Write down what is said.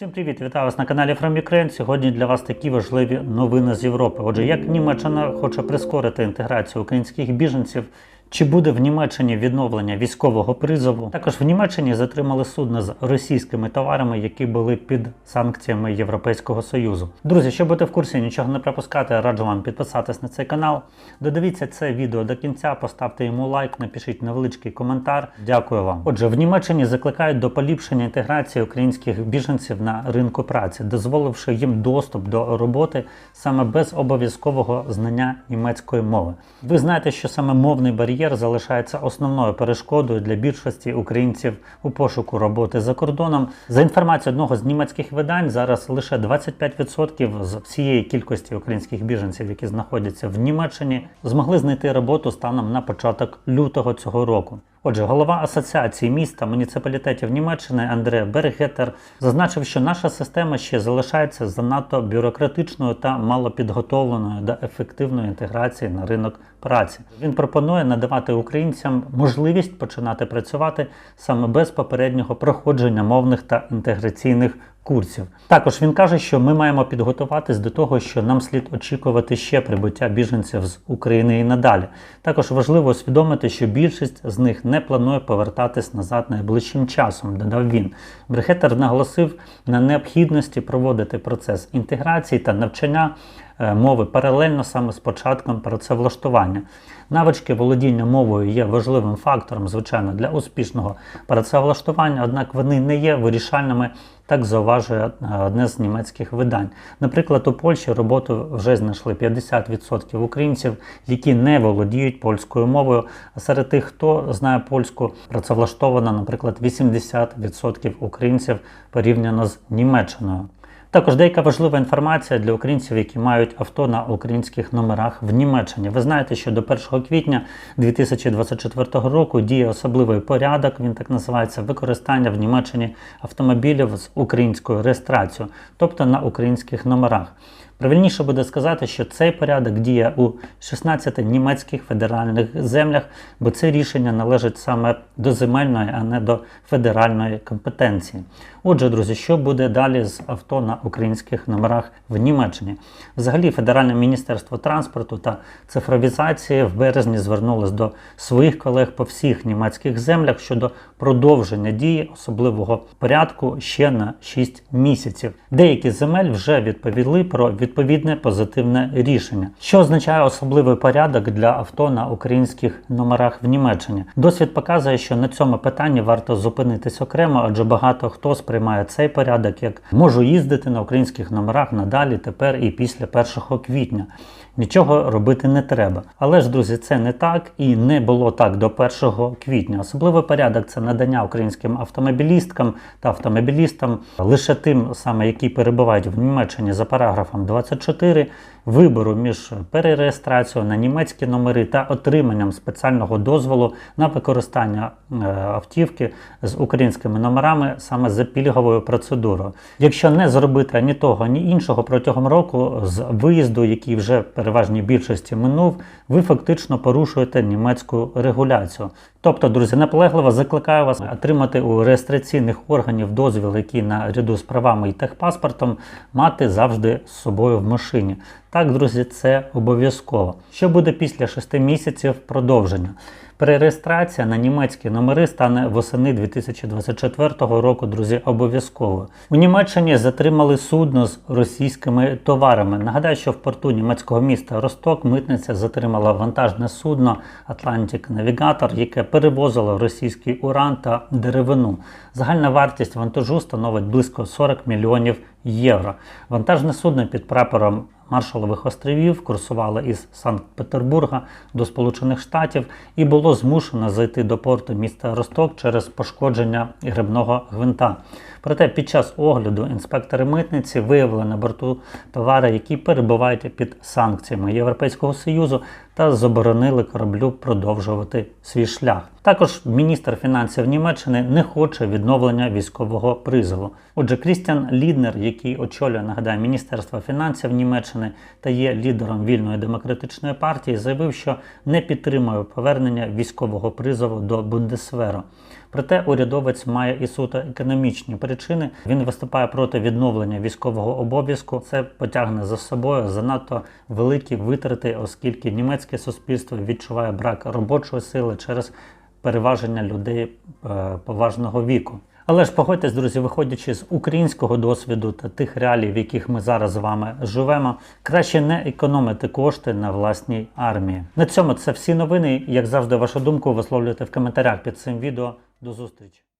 Всім привіт! Вітаю вас на каналі From Ukraine. Сьогодні для вас такі важливі новини з Європи. Отже, як Німеччина хоче прискорити інтеграцію українських біженців, чи буде в Німеччині відновлення військового призову? Також в Німеччині затримали судно з російськими товарами, які були під санкціями Європейського союзу. Друзі, щоб бути в курсі, нічого не пропускати, раджу вам підписатись на цей канал. Додивіться це відео до кінця, поставте йому лайк, напишіть невеличкий коментар. Дякую вам. Отже, в Німеччині закликають до поліпшення інтеграції українських біженців на ринку праці, дозволивши їм доступ до роботи саме без обов'язкового знання німецької мови. Ви знаєте, що саме мовний бар'єр залишається основною перешкодою для більшості українців у пошуку роботи за кордоном. За інформацією одного з німецьких видань, зараз лише 25% з всієї кількості українських біженців, які знаходяться в Німеччині, змогли знайти роботу станом на початок лютого цього року. Отже, голова асоціації міст та муніципалітетів Німеччини Андре Бергетер зазначив, що наша система ще залишається занадто бюрократичною та малопідготовленою до ефективної інтеграції на ринок праці. Він пропонує надавати українцям можливість починати працювати саме без попереднього проходження мовних та інтеграційних курсів. Також він каже, що ми маємо підготуватись до того, що нам слід очікувати ще прибуття біженців з України і надалі. Також важливо усвідомити, що більшість з них не планує повертатись назад найближчим часом, додав він. Брехетер наголосив на необхідності проводити процес інтеграції та навчання мови паралельно саме з початком працевлаштування. Навички володіння мовою є важливим фактором, звичайно, для успішного працевлаштування, однак вони не є вирішальними. Так зауважує е, одне з німецьких видань. Наприклад, у Польщі роботу вже знайшли 50% українців, які не володіють польською мовою. А серед тих, хто знає польську, працевлаштовано, наприклад, 80% українців порівняно з Німеччиною. Також деяка важлива інформація для українців, які мають авто на українських номерах в Німеччині. Ви знаєте, що до 1 квітня 2024 року діє особливий порядок, він так називається використання в Німеччині автомобілів з українською реєстрацією, тобто на українських номерах. Правильніше буде сказати, що цей порядок діє у 16 німецьких федеральних землях, бо це рішення належить саме до земельної, а не до федеральної компетенції. Отже, друзі, що буде далі з авто на українських номерах в Німеччині? Взагалі, Федеральне міністерство транспорту та цифровізації в березні звернулось до своїх колег по всіх німецьких землях щодо продовження дії особливого порядку ще на 6 місяців. Деякі земель вже відповіли про відповідне позитивне рішення, що означає особливий порядок для авто на українських номерах в Німеччині. Досвід показує, що на цьому питанні варто зупинитись окремо, адже багато хто сприймає цей порядок як можу їздити на українських номерах надалі, тепер і після 1 квітня. Нічого робити не треба. Але ж, друзі, це не так і не було так до 1 квітня. Особливий порядок це надання українським автомобілісткам та автомобілістам лише тим, саме які перебувають в Німеччині за параграфом 24, вибору між перереєстрацією на німецькі номери та отриманням спеціального дозволу на використання е, автівки з українськими номерами саме за пільговою процедурою. Якщо не зробити ані того, ні іншого протягом року з виїзду, який вже в переважній більшості минув, ви фактично порушуєте німецьку регуляцію. Тобто, друзі, наполегливо закликаю вас отримати у реєстраційних органів дозвіл, який наряду з правами і техпаспортом мати завжди з собою в машині. Так, друзі, це обов'язково. Що буде після 6 місяців продовження? Перереєстрація на німецькі номери стане восени 2024 року, друзі, обов'язково. У Німеччині затримали судно з російськими товарами. Нагадаю, що в порту німецького міста Росток митниця затримала вантажне судно Atlantic Navigator, яке перевозило російський уран та деревину. Загальна вартість вантажу становить близько 40 мільйонів євро. Вантажне судно під прапором Маршалових островів курсувало із Санкт-Петербурга до Сполучених Штатів і було змушено зайти до порту міста Росток через пошкодження грибного гвинта. Проте під час огляду інспектори митниці виявили на борту товари, які перебувають під санкціями Європейського союзу, та заборонили кораблю продовжувати свій шлях. Також міністр фінансів Німеччини не хоче відновлення військового призову. Отже, Крістіан Ліднер, який очолює нагадаю Міністерство фінансів Німеччини та є лідером вільної демократичної партії, заявив, що не підтримує повернення військового призову до Бундесверу. Проте урядовець має і суто економічні причини. Він виступає проти відновлення військового обов'язку. Це потягне за собою занадто великі витрати, оскільки німецьке суспільство відчуває брак робочої сили через переваження людей е, поважного віку. Але ж погодьтесь, друзі, виходячи з українського досвіду та тих реалій, в яких ми зараз з вами живемо, краще не економити кошти на власній армії. На цьому це всі новини. Як завжди, вашу думку висловлюйте в коментарях під цим відео. До зустрічі!